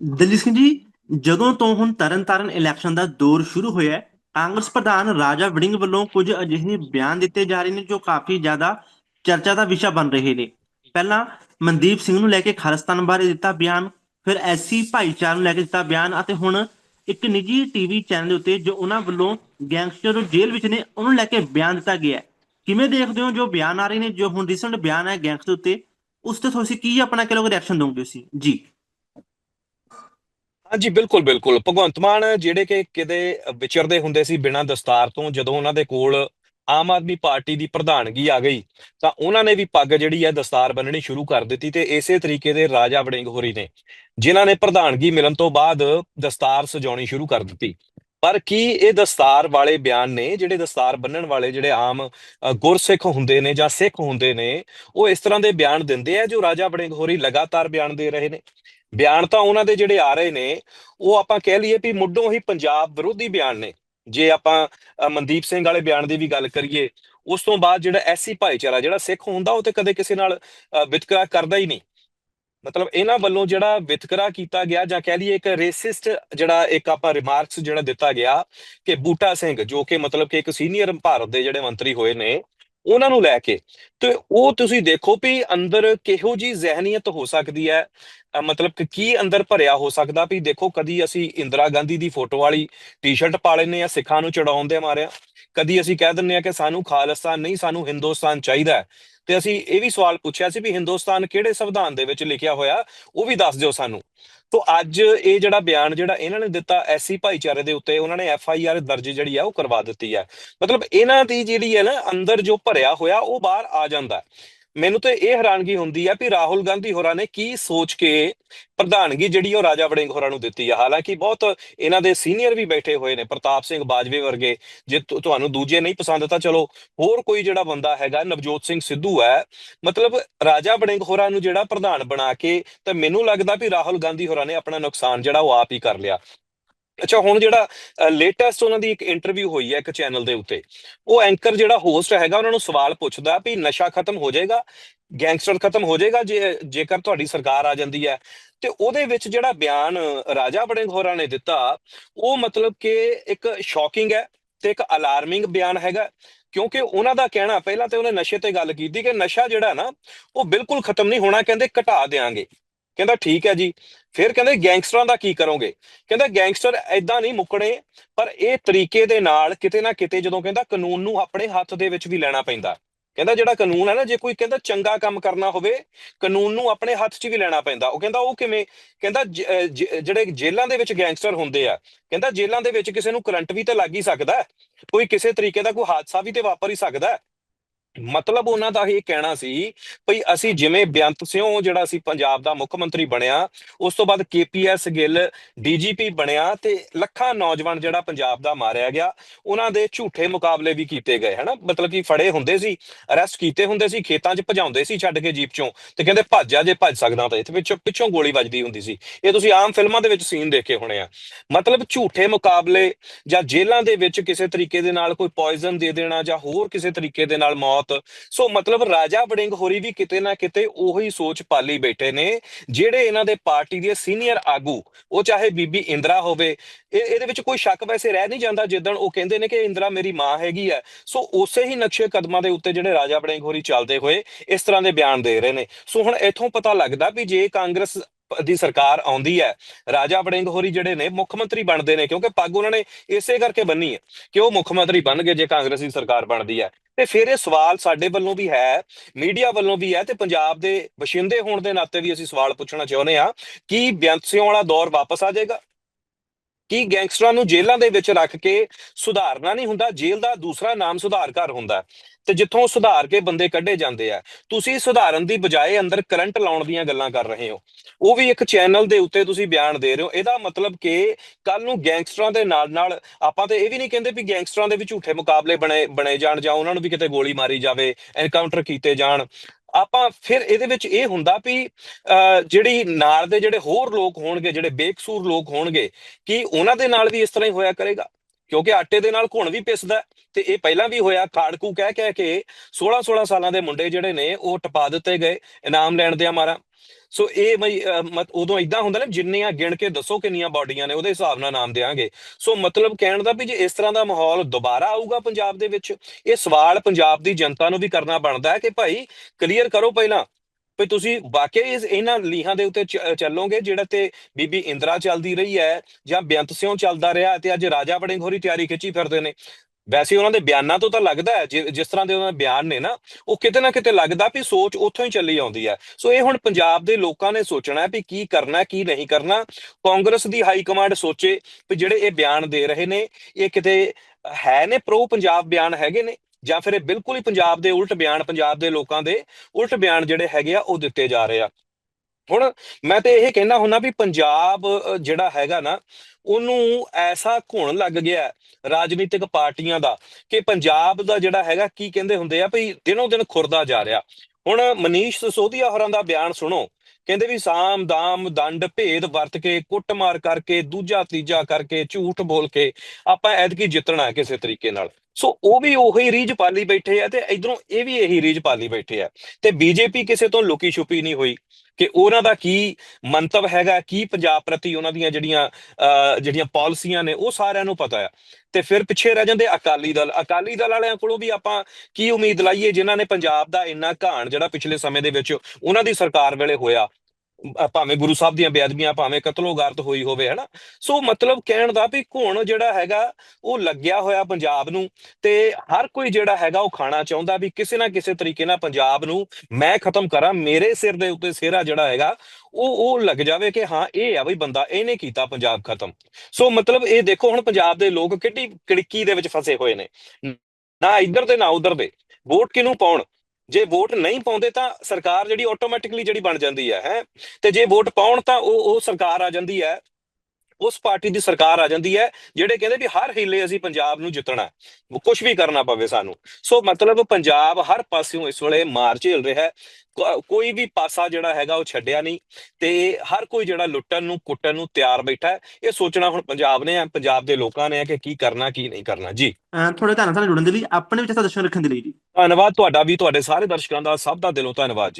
ਦਲਜੀਤ ਸਿੰਘ ਜੀ, ਜਦੋਂ ਤੋਂ ਹੁਣ ਤਰਨਤਾਰਨ ਇਲੈਕਸ਼ਨ ਦਾ ਦੌਰ ਸ਼ੁਰੂ ਹੋਇਆ ਹੈ, ਕਾਂਗਰਸ ਪ੍ਰਧਾਨ ਰਾਜਾ ਵੜਿੰਗ ਵੱਲੋਂ ਕੁਝ ਅਜਿਹੇ ਬਿਆਨ ਦਿੱਤੇ ਜਾ ਰਹੇ ਨੇ ਜੋ ਕਾਫੀ ਜ਼ਿਆਦਾ ਚਰਚਾ ਦਾ ਵਿਸ਼ਾ ਬਣ ਰਹੇ ਨੇ। ਪਹਿਲਾਂ ਮਨਦੀਪ ਸਿੰਘ ਨੂੰ ਲੈ ਕੇ ਖਾਲਿਸਤਾਨ ਬਾਰੇ ਦਿੱਤਾ ਬਿਆਨ, ਫਿਰ ਐਸੀ ਭਾਈਚਾਰੇ ਨੂੰ ਲੈ ਕੇ ਦਿੱਤਾ ਬਿਆਨ ਅਤੇ ਹੁਣ ਇੱਕ ਨਿੱਜੀ ਟੀਵੀ ਚੈਨਲ ਦੇ ਉੱਤੇ ਜੋ ਉਹਨਾਂ ਵੱਲੋਂ ਗੈਂਗਸਟਰ ਜੋ ਜੇਲ੍ਹ ਵਿੱਚ ਨੇ, ਉਹਨੂੰ ਲੈ ਕੇ ਬਿਆਨ ਦਿੱਤਾ ਗਿਆ ਕਿਵੇਂ ਦੇਖਦੇ ਹੋ ਜੋ ਬਿਆਨ ਆ ਰਹੇ ਨੇ, ਜੋ ਹੁਣ ਰੀਸੈਂਟ ਬਿਆਨ ਹੈ ਗੈਂਗਸਟਰ ਉੱਤੇ, ਉਸ ਤੇ ਤੁਸੀਂ ਕੀ ਆਪਣਾ ਕਿਲੋ ਰਿਐਕਸ਼ਨ ਦੋਗੇ ਤੁਸੀਂ? ਜੀ। ਹਾਂਜੀ, ਬਿਲਕੁਲ ਬਿਲਕੁਲ। ਭਗਵੰਤ ਮਾਨ ਜਿਹੜੇ ਕਿ ਕਿਤੇ ਵਿਚਰਦੇ ਹੁੰਦੇ ਸੀ ਬਿਨਾਂ ਦਸਤਾਰ ਤੋਂ, ਜਦੋਂ ਉਹਨਾਂ ਦੇ ਕੋਲ ਆਮ ਆਦਮੀ ਪਾਰਟੀ ਦੀ ਪ੍ਰਧਾਨਗੀ ਆ ਗਈ, ਤਾਂ ਉਹਨਾਂ ਨੇ ਵੀ ਪੱਗ ਜਿਹੜੀ ਹੈ ਦਸਤਾਰ ਬੰਨਣੀ ਸ਼ੁਰੂ ਕਰ ਦਿੱਤੀ ਤੇ ਇਸੇ ਤਰੀਕੇ ਦੇ ਰਾਜਾ ਵੜਿੰਗ ਹੋਰੀ ਨੇ, ਜਿਨ੍ਹਾਂ ਨੇ ਪ੍ਰਧਾਨਗੀ ਮਿਲਣ ਤੋਂ ਬਾਅਦ ਦਸਤਾਰ ਸਜਾਉਣੀ ਸ਼ੁਰੂ ਕਰ ਦਿੱਤੀ। ਪਰ ਕੀ ਇਹ ਦਸਤਾਰ ਵਾਲੇ ਬਿਆਨ ਨੇ, ਜਿਹੜੇ ਦਸਤਾਰ ਬੰਨਣ ਵਾਲੇ ਜਿਹੜੇ ਆਮ ਗੁਰਸਿੱਖ ਹੁੰਦੇ ਨੇ ਜਾਂ ਸਿੱਖ ਹੁੰਦੇ ਨੇ, ਉਹ ਇਸ ਤਰ੍ਹਾਂ ਦੇ ਬਿਆਨ ਦਿੰਦੇ ਆ ਜੋ ਰਾਜਾ ਵੜਿੰਗ ਹੋਰੀ ਲਗਾਤਾਰ ਬਿਆਨ ਦੇ ਰਹੇ ਨੇ? ਬਿਆਨ ਤਾਂ ਉਹਨਾਂ ਦੇ ਜਿਹੜੇ ਆ ਰਹੇ ਨੇ, ਉਹ ਆਪਾਂ ਕਹਿ ਲਈਏ ਵੀ ਮੁੱਢੋਂ ਹੀ ਪੰਜਾਬ ਵਿਰੋਧੀ ਬਿਆਨ ਨੇ। ਜੇ ਆਪਾਂ ਮਨਦੀਪ ਸਿੰਘ ਵਾਲੇ ਬਿਆਨ ਦੀ ਵੀ ਗੱਲ ਕਰੀਏ, ਉਸ ਤੋਂ ਬਾਅਦ ਜਿਹੜਾ ਐਸੀ ਭਾਈਚਾਰਾ, ਜਿਹੜਾ ਸਿੱਖ ਹੁੰਦਾ, ਉਹ ਤੇ ਕਦੇ ਕਿਸੇ ਨਾਲ ਵਿਤਕਰਾ ਕਰਦਾ ਹੀ ਨਹੀਂ। ਮਤਲਬ ਇਹਨਾਂ ਵੱਲੋਂ ਜਿਹੜਾ ਵਿਤਕਰਾ ਕੀਤਾ ਗਿਆ, ਜਾਂ ਕਹਿ ਲਈਏ ਇੱਕ ਰੇਸਿਸਟ ਜਿਹੜਾ ਇੱਕ ਆਪਾਂ ਰਿਮਾਰਕਸ ਜਿਹੜਾ ਦਿੱਤਾ ਗਿਆ ਕਿ ਬੂਟਾ ਸਿੰਘ, ਜੋ ਕਿ ਮਤਲਬ ਕਿ ਇੱਕ ਸੀਨੀਅਰ ਭਾਰਤ ਦੇ ਜਿਹੜੇ ਮੰਤਰੀ ਹੋਏ ਨੇ, ਉਹਨਾਂ ਨੂੰ ਲੈ ਕੇ। ਤੇ ਉਹ ਤੁਸੀਂ ਦੇਖੋ ਵੀ ਅੰਦਰ ਕਿਹੋ ਜੀ ਜ਼ਹਿਨੀਅਤ ਹੋ ਸਕਦੀ ਹੈ ਮਤਲਬ ਕਿ ਕੀ ਅੰਦਰ ਭਰਿਆ ਹੋ ਸਕਦਾ ਵੀ ਦੇਖੋ ਕਦੀ ਅਸੀਂ ਇੰਦਰਾ ਗਾਂਧੀ ਦੀ ਫੋਟੋ ਵਾਲੀ ਟੀ-ਸ਼ਰਟ ਪਾ ਲੈਨੇ ਆ ਸਿੱਖਾਂ ਨੂੰ ਚੜਾਉਣ ਦੇ ਮਾਰਿਆ। ਕਦੀ ਅਸੀਂ ਕਹਿ ਦਿੰਨੇ ਆ ਕਿ ਸਾਨੂੰ ਖਾਲਿਸਤਾਨ ਨਹੀਂ, ਸਾਨੂੰ ਹਿੰਦੁਸਤਾਨ ਚਾਹੀਦਾ ਤੇ ਅਸੀਂ ਇਹ ਵੀ ਸਵਾਲ ਪੁੱਛਿਆ ਸੀ ਵੀ ਹਿੰਦੁਸਤਾਨ ਕਿਹੜੇ ਸੰਵਿਧਾਨ ਦੇ ਵਿੱਚ ਲਿਖਿਆ ਹੋਇਆ, ਉਹ ਵੀ ਦੱਸ ਦਿਓ ਸਾਨੂੰ। ਤੋਂ ਅੱਜ ਇਹ ਜਿਹੜਾ ਬਿਆਨ ਜਿਹੜਾ ਇਹਨਾਂ ਨੇ ਦਿੱਤਾ ਐਸੀ ਭਾਈਚਾਰੇ ਦੇ ਉੱਤੇ, ਉਹਨਾਂ ਨੇ ਐਫ ਆਈ ਆਰ ਦਰਜ ਜਿਹੜੀ ਆ, ਉਹ ਕਰਵਾ ਦਿੱਤੀ ਹੈ ਮਤਲਬ ਇਹਨਾਂ ਦੀ ਜਿਹੜੀ ਹੈ ਨਾ, ਅੰਦਰ ਜੋ ਭਰਿਆ ਹੋਇਆ, ਉਹ ਬਾਹਰ ਆ ਜਾਂਦਾ। ਮੈਨੂੰ ਤਾਂ ਇਹ ਹੈਰਾਨਗੀ ਹੁੰਦੀ ਹੈ ਵੀ ਰਾਹੁਲ ਗਾਂਧੀ ਹੋਰਾਂ ਨੇ ਕੀ ਸੋਚ ਕੇ ਪ੍ਰਧਾਨਗੀ ਜਿਹੜੀ ਉਹ ਰਾਜਾ ਵੜਿੰਗ ਹੋਰਾਂ ਨੂੰ ਦਿੱਤੀ ਆ। ਹਾਲਾਂਕਿ ਬਹੁਤ ਇਹਨਾਂ ਦੇ ਸੀਨੀਅਰ ਵੀ ਬੈਠੇ ਹੋਏ ਨੇ, ਪ੍ਰਤਾਪ ਸਿੰਘ ਬਾਜਵੇ ਵਰਗੇ, ਜੇ ਤੁਹਾਨੂੰ ਦੂਜੇ ਨਹੀਂ ਪਸੰਦ ਤਾਂ ਚਲੋ, ਹੋਰ ਕੋਈ ਜਿਹੜਾ ਬੰਦਾ ਹੈਗਾ, ਨਵਜੋਤ ਸਿੰਘ ਸਿੱਧੂ ਹੈ, ਮਤਲਬ ਰਾਜਾ ਵੜਿੰਗ ਹੋਰਾਂ ਨੂੰ ਜਿਹੜਾ ਪ੍ਰਧਾਨ ਬਣਾ ਕੇ, ਤਾਂ ਮੈਨੂੰ ਲੱਗਦਾ ਵੀ ਰਾਹੁਲ ਗਾਂਧੀ ਹੋਰਾਂ ਨੇ ਆਪਣਾ ਨੁਕਸਾਨ ਜਿਹੜਾ ਉਹ ਆਪ ਹੀ ਕਰ ਲਿਆ। ਅੱਛਾ, ਹੁਣ ਜਿਹੜਾ ਲੇਟੈਸਟ ਉਹਨਾਂ ਦੀ ਇੱਕ ਇੰਟਰਵਿਊ ਹੋਈ ਹੈ ਇੱਕ ਚੈਨਲ ਦੇ ਉੱਤੇ, ਉਹ ਐਂਕਰ ਜਿਹੜਾ ਹੋਸਟ ਹੈਗਾ, ਉਹਨਾਂ ਨੂੰ ਸਵਾਲ ਪੁੱਛਦਾ ਵੀ ਨਸ਼ਾ ਖਤਮ ਹੋ ਜਾਏਗਾ ਗੈਂਗਸਟਰ ਖਤਮ ਹੋ ਜਾਏਗਾ, ਜੇ, ਜੇਕਰ ਤੁਹਾਡੀ ਸਰਕਾਰ ਆ ਜਾਂਦੀ ਹੈ। ਤੇ ਉਹਦੇ ਵਿੱਚ ਜਿਹੜਾ ਬਿਆਨ ਰਾਜਾ ਵੜਿੰਗ ਹੋਰਾਂ ਨੇ ਦਿੱਤਾ, ਉਹ ਮਤਲਬ ਕਿ ਇੱਕ ਸ਼ੌਕਿੰਗ ਹੈ ਤੇ ਇੱਕ ਅਲਾਰਮਿੰਗ ਬਿਆਨ ਹੈਗਾ, ਕਿਉਂਕਿ ਉਹਨਾਂ ਦਾ ਕਹਿਣਾ, ਪਹਿਲਾਂ ਤੇ ਉਹਨੇ ਨਸ਼ੇ ਤੇ ਗੱਲ ਕੀਤੀ ਕਿ ਨਸ਼ਾ ਜਿਹੜਾ ਨਾ, ਉਹ ਬਿਲਕੁਲ ਖਤਮ ਨਹੀਂ ਹੋਣਾ, ਕਹਿੰਦੇ ਘਟਾ ਦੇਾਂਗੇ ਕਹਿੰਦਾ ਠੀਕ ਹੈ ਜੀ। ਫਿਰ ਕਹਿੰਦੇ ਗੈਂਗਸਟਰਾਂ ਦਾ ਕੀ ਕਰੋਗੇ? ਕਹਿੰਦਾ ਗੈਂਗਸਟਰ ਐਦਾਂ ਨਹੀਂ ਮੁੱਕਣੇ, ਪਰ ਇਹ ਤਰੀਕੇ ਦੇ ਨਾਲ ਕਿਤੇ ਨਾ ਕਿਤੇ ਜਦੋਂ ਕਹਿੰਦਾ ਕਾਨੂੰਨ ਨੂੰ ਆਪਣੇ ਹੱਥ ਦੇ ਵਿੱਚ ਵੀ ਲੈਣਾ ਪੈਂਦਾ। ਕਹਿੰਦਾ ਜਿਹੜਾ ਕਾਨੂੰਨ ਹੈ ਨਾ, ਜੇ ਕੋਈ ਕਹਿੰਦਾ ਚੰਗਾ ਕੰਮ ਕਰਨਾ ਹੋਵੇ, ਕਾਨੂੰਨ ਨੂੰ ਆਪਣੇ ਹੱਥ 'ਚ ਵੀ ਲੈਣਾ ਪੈਂਦਾ। ਉਹ ਕਹਿੰਦਾ ਉਹ ਕਿਵੇਂ? ਕਹਿੰਦਾ ਜਿਹੜੇ ਜੇਲ੍ਹਾਂ ਦੇ ਵਿੱਚ ਗੈਂਗਸਟਰ ਹੁੰਦੇ ਆ, ਕਹਿੰਦਾ ਜੇਲ੍ਹਾਂ ਦੇ ਵਿੱਚ ਕਿਸੇ ਨੂੰ ਕਰੰਟ ਵੀ ਤਾਂ ਲੱਗ ਹੀ ਸਕਦਾ। ਕੋਈ ਕਿਸੇ ਤਰੀਕੇ ਦਾ ਕੋਈ ਹਾਦਸਾ ਵੀ ਤੇ ਵਾਪਰ ਹੀ ਸਕਦਾ। ਮਤਲਬ ਉਹਨਾਂ ਦਾ ਇਹ ਕਹਿਣਾ ਸੀ ਭਈ ਅਸੀਂ ਜਿਵੇਂ ਬੇਅੰਤ ਸਿੰਘ ਜਿਹੜਾ ਸੀ ਪੰਜਾਬ ਦਾ ਮੁੱਖ ਮੰਤਰੀ ਬਣਿਆ, ਉਸ ਤੋਂ ਬਾਅਦ ਕੇਪੀਐਸ ਗਿੱਲ ਡੀਜੀਪੀ ਬਣਿਆ ਤੇ ਲੱਖਾਂ ਨੌਜਵਾਨ ਜਿਹੜਾ ਪੰਜਾਬ ਦਾ ਮਾਰਿਆ ਗਿਆ, ਉਹਨਾਂ ਦੇ ਝੂਠੇ ਮੁਕਾਬਲੇ ਵੀ ਕੀਤੇ ਗਏ, ਹਨਾ? ਮਤਲਬ ਕਿ ਫੜੇ ਹੁੰਦੇ ਸੀ, ਅਰੈਸਟ ਕੀਤੇ ਹੁੰਦੇ ਸੀ, ਖੇਤਾਂ 'ਚ ਭਜਾਉਂਦੇ ਸੀ ਛੱਡ ਕੇ ਜੀਪ 'ਚੋਂ ਤੇ ਕਹਿੰਦੇ ਭੱਜ ਜਾ ਜੇ, ਭੱਜ ਸਕਦਾ ਤਾਂ ਇੱਥੇ ਪਿੱਛੋਂ ਪਿੱਛੋਂ ਗੋਲੀ ਵੱਜਦੀ ਹੁੰਦੀ ਸੀ। ਇਹ ਤੁਸੀਂ ਆਮ ਫਿਲਮਾਂ ਦੇ ਵਿੱਚ ਸੀਨ ਦੇਖੇ ਹੋਣੇ ਆ। ਮਤਲਬ ਝੂਠੇ ਮੁਕਾਬਲੇ ਜਾਂ ਜੇਲ੍ਹਾਂ ਦੇ ਵਿੱਚ ਕਿਸੇ ਤਰੀਕੇ ਦੇ ਨਾਲ ਕੋਈ ਪੋਇਜ਼ਨ ਦੇ ਦੇਣਾ ਜਾਂ ਹੋਰ ਕਿਸੇ ਤਰੀਕੇ ਦੇ ਨਾਲ ਮੌਤ ਸੋ ਮਤਲਬ ਰਾਜਾ ਵੜਿੰਗ ਹੋਰੀ ਵੀ ਕਿਤੇ ਨਾ ਕਿਤੇ ਉਹੀ ਸੋਚ ਪਾਲੀ ਬੈਠੇ ਨੇ, ਜਿਹੜੇ ਇਹਨਾਂ ਦੇ ਪਾਰਟੀ ਦੇ ਸੀਨੀਅਰ ਆਗੂ, ਉਹ ਚਾਹੇ ਬੀਬੀ ਇੰਦਰਾ ਹੋਵੇ ਇਹਦੇ ਵਿੱਚ ਕੋਈ ਸ਼ੱਕ ਵੈਸੇ ਰਹਿ ਨਹੀਂ ਜਾਂਦਾ ਜਿੱਦਣ ਉਹ ਕਹਿੰਦੇ ਨੇ ਕਿ ਇੰਦਰਾ ਮੇਰੀ ਮਾਂ ਹੈਗੀ ਹੈ ਸੋ ਉਸੇ ਹੀ ਨਕਸ਼ੇ ਕਦਮਾਂ ਦੇ ਉੱਤੇ ਜਿਹੜੇ ਰਾਜਾ ਵੜਿੰਗ ਹੋਰੀ ਚੱਲਦੇ ਹੋਏ ਇਸ ਤਰ੍ਹਾਂ ਦੇ ਬਿਆਨ ਦੇ ਰਹੇ ਨੇ। ਸੋ ਹੁਣ ਇੱਥੋਂ ਪਤਾ ਲੱਗਦਾ ਵੀ ਜੇ ਕਾਂਗਰਸ ਦੀ ਸਰਕਾਰ ਆਉਂਦੀ ਹੈ, ਰਾਜਾ ਵੜਿੰਗ ਹੋਰੀ ਜਿਹੜੇ ਨੇ ਮੁੱਖ ਮੰਤਰੀ ਬਣਦੇ ਨੇ, ਕਿਉਂਕਿ ਪੱਗ ਉਹਨਾਂ ਨੇ ਇਸੇ ਕਰਕੇ ਬੰਨੀ ਹੈ ਕਿ ਉਹ ਮੁੱਖ ਮੰਤਰੀ ਬਣ ਗਏ ਜੇ ਕਾਂਗਰਸ ਦੀ ਸਰਕਾਰ ਬਣਦੀ ਹੈ। ਤੇ ਫਿਰ ਇਹ ਸਵਾਲ ਸਾਡੇ ਵੱਲੋਂ ਵੀ ਹੈ, ਮੀਡੀਆ ਵੱਲੋਂ ਵੀ ਹੈ ਤੇ ਪੰਜਾਬ ਦੇ ਵਸਿੰਦੇ ਹੋਣ ਦੇ ਨਾਤੇ ਵੀ ਅਸੀਂ ਸਵਾਲ ਪੁੱਛਣਾ ਚਾਹੁੰਦੇ ਆ ਕਿ ਬੇਅੰਤ ਵਾਲਾ ਦੌਰ ਵਾਪਸ ਆ ਜਾਏਗਾ? ਕੀ ਗੈਂਗਸਟਰਾਂ ਨੂੰ ਜੇਲ੍ਹਾਂ ਦੇ ਵਿੱਚ ਰੱਖ ਕੇ ਸੁਧਾਰਨਾ ਨਹੀਂ ਹੁੰਦਾ? ਜੇਲ੍ਹ ਦਾ ਦੂਸਰਾ ਨਾਮ ਸੁਧਾਰ ਘਰ ਹੁੰਦਾ। ਤੇ ਜਿੱਥੋਂ ਸੁਧਾਰ ਕੇ ਬੰਦੇ ਕੱਢੇ ਜਾਂਦੇ ਆ। ਤੁਸੀਂ ਸੁਧਾਰਨ ਦੀ ਬਜਾਏ ਅੰਦਰ ਕਰੰਟ ਲਾਉਣ ਦੀਆਂ ਗੱਲਾਂ ਕਰ ਰਹੇ ਹੋ। ਉਹ ਵੀ ਇੱਕ ਚੈਨਲ ਦੇ ਉੱਤੇ ਤੁਸੀਂ ਬਿਆਨ ਦੇ ਰਹੇ ਹੋ। ਇਹਦਾ ਮਤਲਬ ਕਿ ਕੱਲ ਨੂੰ ਗੈਂਗਸਟਰਾਂ ਦੇ ਨਾਲ ਨਾਲ ਆਪਾਂ ਤੇ ਇਹ ਵੀ ਨਹੀਂ ਕਹਿੰਦੇ ਵੀ ਗੈਂਗਸਟਰਾਂ ਦੇ ਵੀ ਝੂਠੇ ਮੁਕਾਬਲੇ ਬਣੇ ਬਣੇ ਜਾਣ ਜਾਂ ਉਹਨਾਂ ਨੂੰ ਵੀ ਕਿਤੇ ਗੋਲੀ ਮਾਰੀ ਜਾਵੇ ਐਨਕਾਊਂਟਰ ਕੀਤੇ ਜਾਣ। ਆਪਾਂ ਫਿਰ ਇਹਦੇ ਵਿੱਚ ਇਹ ਹੁੰਦਾ ਵੀ ਅਹ, ਜਿਹੜੀ ਨਾਲ ਦੇ ਜਿਹੜੇ ਹੋਰ ਲੋਕ ਹੋਣਗੇ ਜਿਹੜੇ ਬੇਕਸੂਰ ਲੋਕ ਹੋਣਗੇ ਕਿ ਉਹਨਾਂ ਦੇ ਨਾਲ ਵੀ ਇਸ ਤਰ੍ਹਾਂ ਹੀ ਹੋਇਆ ਕਰੇਗਾ? ਕਿਉਂਕਿ ਆਟੇ ਦੇ ਨਾਲ ਘੁਣ ਵੀ ਪਿਸਦਾ ਤੇ ਇਹ ਪਹਿਲਾਂ ਵੀ ਹੋਇਆ, ਖਾੜਕੂ ਕਹਿ ਕਹਿ ਕੇ 16 16 ਸਾਲਾਂ ਦੇ ਮੁੰਡੇ ਜਿਹੜੇ ਨੇ ਉਹ ਟਪਾ ਦਿੱਤੇ ਗਏ, ਇਨਾਮ ਲੈਣ ਦੇ ਮਾਰਾ। ਸੋ ਇਹ ਬਈ ਮਤ- ਉਦੋਂ ਇਦਾਂ ਹੁੰਦਾ ਨਾ ਜਿੰਨੀਆਂ ਗਿਣ ਕੇ ਦੱਸੋ ਕਿੰਨੀਆਂ ਬਾਡੀਆਂ ਨੇ, ਉਹਦੇ ਹਿਸਾਬ ਨਾਲ ਨਾਮ ਦੇਾਂਗੇ ਸੋ ਮਤਲਬ ਕਹਿਣ ਦਾ ਵੀ ਜੇ ਇਸ ਤਰ੍ਹਾਂ ਦਾ ਮਾਹੌਲ ਦੁਬਾਰਾ ਆਊਗਾ ਪੰਜਾਬ ਦੇ ਵਿੱਚ, ਇਹ ਸਵਾਲ ਪੰਜਾਬ ਦੀ ਜਨਤਾ ਨੂੰ ਵੀ ਕਰਨਾ ਬਣਦਾ ਹੈ ਕਿ ਭਾਈ, ਕਲੀਅਰ ਕਰੋ ਪਹਿਲਾਂ ਵੀ ਤੁਸੀਂ ਵਾਕਈ ਇਹਨਾਂ ਲੀਹਾਂ ਦੇ ਉੱਤੇ ਚ- ਚੱਲੋਗੇ ਜਿਹੜਾ ਤੇ ਬੀਬੀ ਇੰਦਰਾ ਚੱਲਦੀ ਰਹੀ ਹੈ ਜਾਂ ਬੇਅੰਤ ਸਿਉਂ ਚੱਲਦਾ ਰਿਹਾ ਤੇ ਅੱਜ ਰਾਜਾ ਵੜਿੰਗ ਹੋਰੀ ਤਿਆਰੀ ਖਿੱਚੀ ਫਿਰਦੇ ਨੇ। ਵੈਸੇ ਉਹਨਾਂ ਦੇ ਬਿਆਨਾਂ ਤੋਂ ਤਾਂ ਲੱਗਦਾ ਹੈ, ਜਿ- ਜਿਸ ਤਰ੍ਹਾਂ ਦੇ ਉਹਨਾਂ ਦੇ ਬਿਆਨ ਨੇ ਨਾ, ਉਹ ਕਿਤੇ ਨਾ ਕਿਤੇ ਲੱਗਦਾ ਵੀ ਸੋਚ ਉੱਥੋਂ ਹੀ ਚੱਲੀ ਆਉਂਦੀ ਹੈ। ਸੋ ਇਹ ਹੁਣ ਪੰਜਾਬ ਦੇ ਲੋਕਾਂ ਨੇ ਸੋਚਣਾ ਹੈ ਵੀ ਕੀ ਕਰਨਾ, ਕੀ ਨਹੀਂ ਕਰਨਾ। ਕਾਂਗਰਸ ਦੀ ਹਾਈ ਕਮਾਂਡ ਸੋਚੇ ਵੀ ਜਿਹੜੇ ਇਹ ਬਿਆਨ ਦੇ ਰਹੇ ਨੇ, ਇਹ ਕਿਤੇ ਹੈ ਨੇ ਪ੍ਰੋ ਪੰਜਾਬ ਬਿਆਨ ਹੈਗੇ ਨੇ। ਜਾਂ ਫਿਰ ਇਹ ਬਿਲਕੁਲ ਹੀ ਪੰਜਾਬ ਦੇ ਉਲਟ ਬਿਆਨ, ਪੰਜਾਬ ਦੇ ਲੋਕਾਂ ਦੇ ਉਲਟ ਬਿਆਨ ਜਿਹੜੇ ਹੈਗੇ ਆ, ਉਹ ਦਿੱਤੇ ਜਾ ਰਹੇ ਆ। ਹੁਣ ਮੈਂ ਤੇ ਇਹ ਕਹਿਣਾ ਹੁੰਦਾ ਵੀ ਪੰਜਾਬ ਜਿਹੜਾ ਹੈਗਾ ਨਾ, ਉਹਨੂੰ ਐਸਾ ਘੁਣ ਲੱਗ ਗਿਆ ਰਾਜਨੀਤਿਕ ਪਾਰਟੀਆਂ ਦਾ ਕਿ ਪੰਜਾਬ ਦਾ ਜਿਹੜਾ ਹੈਗਾ, ਕੀ ਕਹਿੰਦੇ ਹੁੰਦੇ ਆ ਵੀ ਦਿਨੋਂ ਦਿਨ ਖੁਰਦਾ ਜਾ ਰਿਹਾ। ਹੁਣ ਮਨੀਸ਼ ਸਸੋਦੀਆ ਹੋਰਾਂ ਦਾ ਬਿਆਨ ਸੁਣੋ। ਕਹਿੰਦੇ ਵੀ ਸਾਮ ਦਾਮ ਦੰਡ ਭੇਦ ਵਰਤ ਕੇ ਕੁੱਟਮਾਰ ਕਰਕੇ, ਦੂਜਾ ਤੀਜਾ ਕਰਕੇ, ਝੂਠ ਬੋਲ ਕੇ, ਆਪਾਂ ਐਤਕੀ ਜਿੱਤਣਾ ਕਿਸੇ ਤਰੀਕੇ ਨਾਲ। ਸੋ ਉਹ ਵੀ ਉਹੀ ਰੀਝ ਪਾਲੀ ਬੈਠੇ ਆ ਤੇ ਇਧਰੋਂ ਇਹ ਵੀ ਇਹੀ ਰੀਝ ਪਾਲੀ ਬੈਠੇ ਆ। ਤੇ ਬੀਜੇਪੀ ਕਿਸੇ ਤੋਂ ਲੁਕੀ ਛੁਪੀ ਨਹੀਂ ਹੋਈ ਕਿ ਉਹਨਾਂ ਦਾ ਕੀ ਮੰਤਵ ਹੈਗਾ ਕੀ ਪੰਜਾਬ ਪ੍ਰਤੀ ਉਹਨਾਂ ਦੀਆਂ ਜਿਹੜੀਆਂ ਅਹ, ਜਿਹੜੀਆਂ ਪਾਲਿਸੀਆਂ ਨੇ ਉਹ ਸਾਰਿਆਂ ਨੂੰ ਪਤਾ ਆ। ਤੇ ਫਿਰ ਪਿੱਛੇ ਰਹਿ ਜਾਂਦੇ ਅਕਾਲੀ ਦਲ। ਅਕਾਲੀ ਦਲ ਵਾਲਿਆਂ ਕੋਲੋਂ ਵੀ ਆਪਾਂ ਕੀ ਉਮੀਦ ਲਾਈਏ ਜਿਨ੍ਹਾਂ ਨੇ ਪੰਜਾਬ ਦਾ ਇੰਨਾ ਘਾਣ ਜਿਹੜਾ ਪਿਛਲੇ ਸਮੇਂ ਦੇ ਵਿੱਚ ਉਹਨਾਂ ਦੀ ਸਰਕਾਰ ਵੇਲੇ ਹੋਇਆ ਭਾਵੇਂ ਗੁਰੂ ਸਾਹਿਬ ਦੀਆਂ ਬੇਅਦਬੀਆਂ, ਭਾਵੇਂ ਕਤਲੋਗਾਰਤ ਹੋਈ ਹੋਵੇ, ਹਨਾ? ਸੋ ਮਤਲਬ ਕਹਿਣ ਦਾ ਵੀ ਘੁਣ ਜਿਹੜਾ ਹੈਗਾ, ਉਹ ਲੱਗਿਆ ਹੋਇਆ ਪੰਜਾਬ ਨੂੰ ਤੇ ਹਰ ਕੋਈ ਜਿਹੜਾ ਹੈਗਾ, ਉਹ ਖਾਣਾ ਚਾਹੁੰਦਾ ਵੀ ਕਿਸੇ ਨਾ ਕਿਸੇ ਤਰੀਕੇ ਨਾਲ ਪੰਜਾਬ ਨੂੰ ਮੈਂ ਖਤਮ ਕਰਾਂ, ਮੇਰੇ ਸਿਰ ਦੇ ਉੱਤੇ ਸਿਹਰਾ ਜਿਹੜਾ ਹੈਗਾ, ਉਹ ਉਹ ਲੱਗ ਜਾਵੇ ਕਿ ਹਾਂ, ਇਹ ਆ ਬਈ ਬੰਦਾ ਇਹਨੇ ਕੀਤਾ ਪੰਜਾਬ ਖਤਮ। ਸੋ ਮਤਲਬ ਇਹ ਦੇਖੋ, ਹੁਣ ਪੰਜਾਬ ਦੇ ਲੋਕ ਕਿੱਡੀ ਕਿੜਕੀ ਦੇ ਵਿੱਚ ਫਸੇ ਹੋਏ ਨੇ। ਨਾ ਇੱਧਰ ਤੇ ਨਾ ਉੱਧਰ ਦੇ। ਵੋਟ ਕਿਹਨੂੰ ਪਾਉਣ? ਜੇ ਵੋਟ ਨਹੀਂ ਪਾਉਂਦੇ ਤਾਂ ਸਰਕਾਰ ਜਿਹੜੀ ਆਟੋਮੈਟਿਕਲੀ ਜਿਹੜੀ ਬਣ ਜਾਂਦੀ ਹੈ ਹੈ? ਤੇ ਜੇ ਵੋਟ ਪਾਉਣ ਤਾਂ ਉਹ ਉਹ ਸਰਕਾਰ ਆ ਜਾਂਦੀ ਹੈ ਉਸ ਪਾਰਟੀ ਦੀ ਸਰਕਾਰ ਆ ਜਾਂਦੀ ਹੈ ਜਿਹੜੇ ਕਹਿੰਦੇ ਵੀ ਹਰ ਹੀਲੇ ਅਸੀਂ ਪੰਜਾਬ ਨੂੰ ਜਿੱਤਣਾ ਕੁਝ ਵੀ ਕਰਨਾ ਪਵੇ ਸਾਨੂੰ। ਸੋ ਮਤਲਬ ਪੰਜਾਬ ਹਰ ਪਾਸਿਓਂ ਇਸ ਵੇਲੇ ਮਾਰ ਝੇਲ ਰਿਹਾ ਹੈ। ਕੋਈ ਵੀ ਪਾਸਾ ਜਿਹੜਾ ਹੈਗਾ ਉਹ ਛੱਡਿਆ ਨਹੀਂ, ਤੇ ਹਰ ਕੋਈ ਜਿਹੜਾ ਲੁੱਟਣ ਨੂੰ, ਕੁੱਟਣ ਨੂੰ ਤਿਆਰ ਬੈਠਾ ਹੈ। ਇਹ ਸੋਚਣਾ ਹੁਣ ਪੰਜਾਬ ਨੇ ਆ, ਪੰਜਾਬ ਦੇ ਲੋਕਾਂ ਨੇ ਆ ਕਿ ਕੀ ਕਰਨਾ, ਕੀ ਨਹੀਂ ਕਰਨਾ। ਜੀ। ਥੋੜੇ ਧੰਨਵਾਦ ਨਾਲ ਜੁੜਨ ਦੇ ਲਈ, ਆਪਣੇ ਵਿੱਚ ਸਦੱਸ਼ਨ ਰੱਖਣ ਦੇ ਲਈ ਜੀ। ਧੰਨਵਾਦ ਤੁਹਾਡਾ ਵੀ ਤੁਹਾਡੇ ਸਾਰੇ ਦਰਸ਼ਕਾਂ ਦਾ ਸਭ ਦਾ ਦਿਲੋਂ ਧੰਨਵਾਦ ਜੀ।